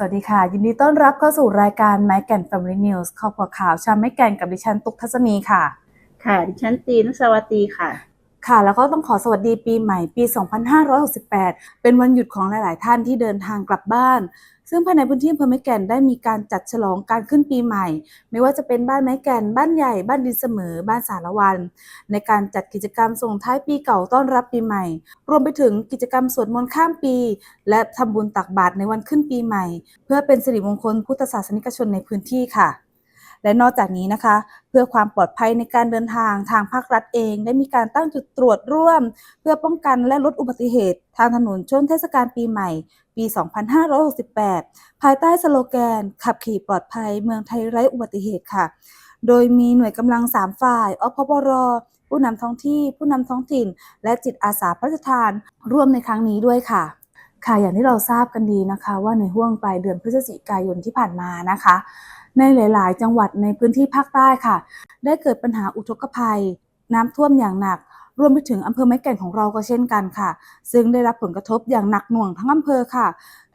สวัสดีค่ะ ยินดีต้อนรับเข้าสู่รายการไม้แก่น Family News ขอบคุณข่าวชาวไม้แก่นกับดิฉันตุกทัศนีค่ะ ค่ะ ดิฉันตีนุสวัสดีค่ะ ค่ะ แล้วก็ต้องขอสวัสดีปีใหม่ปี 2568 เป็นวันหยุดของหลาย ๆ ท่านที่เดินทางกลับบ้าน ซึ่งภายในพื้นที่อำเภอไม้แก่นได้มีการจัดฉลองการขึ้นปีใหม่ ไม่ว่าจะเป็นบ้านไม้แก่น บ้านใหญ่บ้านดินเสมอ บ้านสารวัน ในการจัดกิจกรรมส่งท้ายปีเก่าต้อนรับปีใหม่ รวมไปถึงกิจกรรมสวดมนต์ข้ามปี และทำบุญตักบาตรในวันขึ้นปีใหม่ เพื่อเป็นสิริมงคลพุทธศาสนิกชนในพื้นที่ค่ะ และนอกจากนี้นะคะ เพื่อความปลอดภัยในการเดินทางทางภาครัฐเอง ได้มีการตั้งจุดตรวจร่วม เพื่อป้องกันและลดอุบัติเหตุ ทางถนนช่วงเทศกาลปีใหม่ ปี 2568 ภายใต้สโลแกน ขับขี่ปลอดภัยเมืองไทยไร้อุบัติเหตุค่ะ โดยมีหน่วยกำลัง 3 ฝ่ายอพปรผู้นำท้องที่ ผู้นำท้องถิ่น และจิตอาสาพระราชทานร่วมในครั้งนี้ด้วยค่ะ ค่ะอย่างที่เราทราบกันดีนะคะ ว่าในห่วงปลายเดือนพฤศจิกายนที่ผ่านมานะคะ ในหลาย ๆ จังหวัดในพื้นที่ภาคใต้ค่ะ ได้เกิดปัญหาอุทกภัย น้ำท่วมอย่างหนัก รวมไปถึงอำเภอไม้แก่นของเราก็เช่นกันค่ะ ซึ่งได้รับผลกระทบอย่างหนักหน่วงทั้งอำเภอค่ะ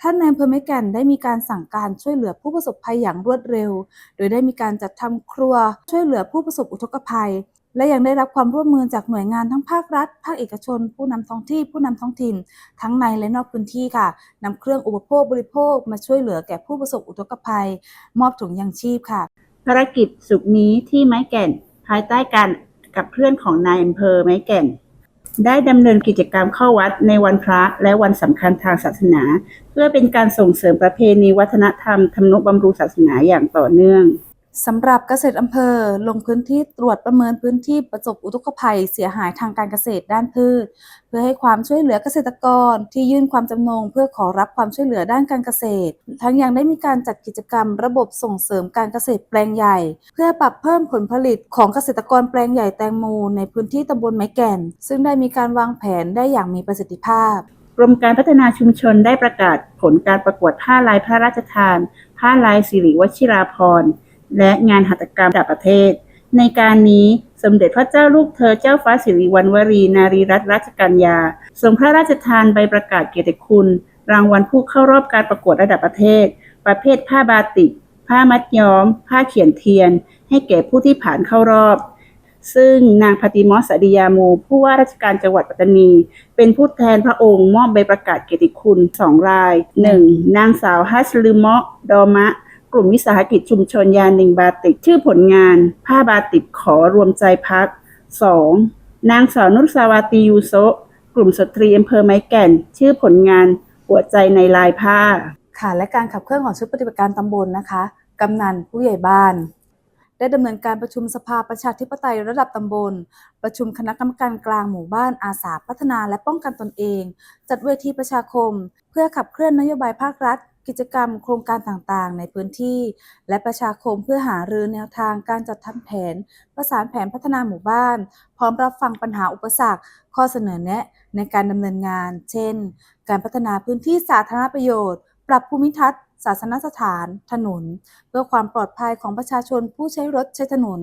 ท่านในอำเภอไม้แก่นได้มีการสั่งการช่วยเหลือผู้ประสบภัยอย่างรวดเร็ว โดยได้มีการจัดทำครัวช่วยเหลือผู้ประสบอุทกภัย และยังได้รับความร่วมมือจากหน่วยงานทั้งภาครัฐ ภาคเอกชน ผู้นำท้องที่ ผู้นำท้องถิ่น ทั้งในและนอกพื้นที่ค่ะนำเครื่องอุปโภคบริโภค มาช่วยเหลือแก่ผู้ประสบอุทกภัย มอบถุงยางชีพค่ะ ภารกิจสุขนี้ที่ไม้แก่น ภายใต้การกับเพื่อนของนายอำเภอไม้แก่น ได้ดำเนินกิจกรรมเข้าวัดในวันพระและวันสำคัญทางศาสนา เพื่อเป็นการส่งเสริมประเพณีวัฒนธรรมทำนุบำรุงศาสนาอย่างต่อเนื่อง สำหรับเกษตรอำเภอลงพื้นที่ตรวจประเมินพื้นที่ประสบอุทกภัยเสียหายทางการเกษตรด้านพืช เพื่อให้ความช่วยเหลือเกษตรกรที่ยื่นความจำนงเพื่อขอรับความช่วยเหลือด้านการเกษตร ทั้งยังได้มีการจัดกิจกรรมระบบส่งเสริมการเกษตรแปลงใหญ่ เพื่อปรับเพิ่มผลผลิตของเกษตรกรแปลงใหญ่แตงโมในพื้นที่ตำบลไม้แก่น ซึ่งได้มีการวางแผนได้อย่างมีประสิทธิภาพกรมการพัฒนาชุมชนได้ประกาศผลการประกวดผ้าลายพระราชทานผ้าลายสิริวชิราภรณ์ และงานหัตถกรรมระดับประเทศ ในการนี้สมเด็จพระเจ้าลูกเธอเจ้าฟ้าสิริวัณวรีนารีรัตนราชกัญญาทรงพระราชทานใบประกาศเกียรติคุณ รางวัลผู้เข้ารอบการประกวดระดับประเทศ ประเภทผ้าบาติก ผ้ามัดย้อม ผ้าเขียนเทียน ให้แก่ผู้ที่ผ่านเข้ารอบซึ่งนางพติมอสดิยามูผู้ว่าราชการจังหวัดปัตตานี เป็นผู้แทนพระองค์มอบใบประกาศเกียรติคุณสองราย 1. นางสาวฮัสลืมะดอมะ กลุ่มวิสาหกิจชุมชนยานิงบาติก ชื่อผลงาน ผ้าบาติกขอรวมใจพัก 2. นางสาวนุสาวาตียูโซกลุ่มสตรีอำเภอไม้แก่น ชื่อผลงาน หัวใจในลายผ้า ค่ะ และการขับเคลื่อนของชุดปฏิบัติการตำบลนะคะ กำนันผู้ใหญ่บ้าน ได้ดำเนินการประชุมสภาประชาธิปไตยระดับตำบล ประชุมคณะกรรมการกลางหมู่บ้านอาสาพัฒนาและป้องกันตนเอง จัดเวทีประชาคม เพื่อขับเคลื่อนนโยบายภาครัฐ กิจกรรมโครงการต่างๆ ในพื้นที่ และประชาคมเพื่อหารือแนวทางการจัดทำแผน ประสานแผนพัฒนาหมู่บ้าน พร้อมรับฟังปัญหาอุปสรรค ข้อเสนอแนะในการดำเนินงาน เช่น การพัฒนาพื้นที่สาธารณประโยชน์ ปรับภูมิทัศน์ศาสนสถาน ถนน เพื่อความปลอดภัยของประชาชนผู้ใช้รถใช้ถนน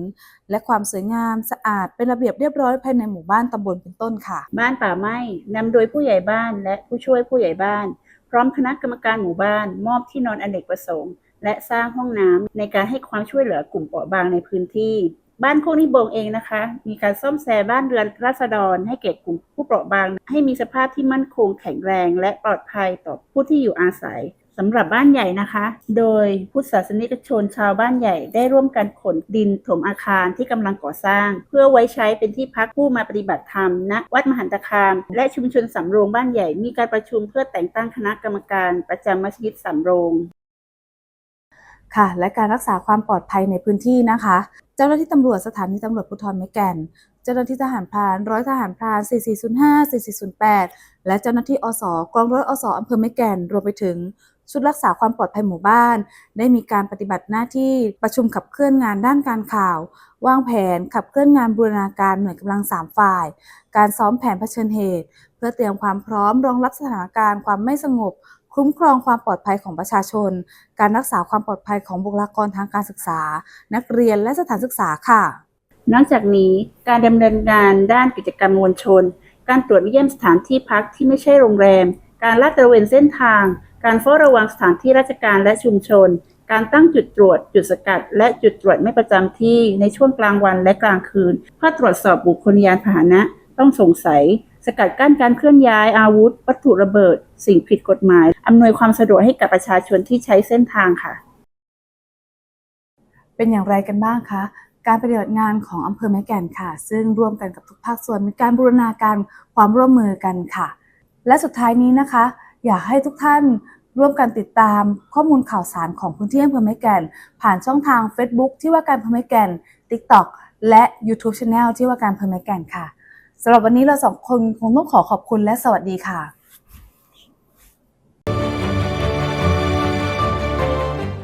และความสวยงามสะอาดเป็นระเบียบเรียบร้อยภายในหมู่บ้านตำบลเป็นต้นค่ะ บ้านป่าไม้นำโดยผู้ใหญ่บ้านและผู้ช่วยผู้ใหญ่บ้าน พร้อมคณะกรรมการหมู่บ้าน มอบที่นอนอเนกประสงค์ และสร้างห้องน้ำในการให้ความช่วยเหลือกลุ่มเปราะบางในพื้นที่ บ้านโคกนิบงเองนะคะ มีการซ่อมแซมบ้านเรือนราษฎร ให้แก่กลุ่มผู้เปราะบาง ให้มีสภาพที่มั่นคงแข็งแรง และปลอดภัยต่อผู้ที่อยู่อาศัย สำหรับบ้านใหญ่นะคะ โดยพุทธศาสนิกชนชาวบ้านใหญ่ได้ร่วมกันขนดินถมอาคารที่กำลังก่อสร้าง เพื่อไว้ใช้เป็นที่พักผู้มาปฏิบัติธรรมณวัดมหันตคาม และชุมชนสำโรงบ้านใหญ่มีการประชุมเพื่อแต่งตั้งคณะกรรมการประจำมัสยิดสำโรงค่ะ และการรักษาความปลอดภัยในพื้นที่นะคะ เจ้าหน้าที่ตำรวจสถานีตำรวจภูธรแม่แก่น เจ้าหน้าที่ทหารพรานร้อยทหารพราน 4405 4408 และเจ้าหน้าที่อสกองร้อยอสอำเภอแม่แก่นรวมไปถึง ชุดรักษาความปลอดภัยหมู่บ้าน ได้มีการปฏิบัติหน้าที่ประชุมขับเคลื่อนงานด้านการข่าว วางแผนขับเคลื่อนงานบูรณาการหน่วยกำลัง 3 ฝ่าย การซ้อมแผนเผชิญเหตุ เพื่อเตรียมความพร้อมรองรับสถานการณ์ความไม่สงบ คุ้มครองความปลอดภัยของประชาชน การรักษาความปลอดภัยของบุคลากรทางการศึกษา นักเรียนและสถานศึกษาค่ะ นอกจากนี้การดำเนินงานด้านกิจกรรมมวลชน การตรวจเยี่ยมสถานที่พักที่ไม่ใช่โรงแรม การลาดตระเวนเส้นทาง การเฝ้าระวังสถานที่ราชการและชุมชน การตั้งจุดตรวจ จุดสกัด และจุดตรวจไม่ประจำที่ในช่วงกลางวันและกลางคืนเพื่อตรวจสอบบุคคลยานพาหนะ ต้องสงสัย สกัดกั้นการเคลื่อนย้ายอาวุธ วัตถุระเบิด สิ่งผิดกฎหมาย อำนวยความสะดวกให้กับประชาชนที่ใช้เส้นทางค่ะ เป็นอย่างไรกันบ้างคะการปฏิบัติงานของอำเภอแม่แก่นค่ะ ซึ่งร่วมกันกับทุกภาคส่วนมีการบูรณาการความร่วมมือกันค่ะ และสุดท้ายนี้นะคะ อยากให้ทุกท่านร่วมกันติดตามข้อมูลข่าวสารของพื้นที่อำเภอแม่แก่น ผ่านช่องทาง Facebook ที่ว่าการอำเภอแม่แก่น TikTok และ YouTube Channel ที่ว่าการอำเภอแม่แก่นค่ะสำหรับวันนี้เราสองคนคงต้องขอขอบคุณและสวัสดีค่ะ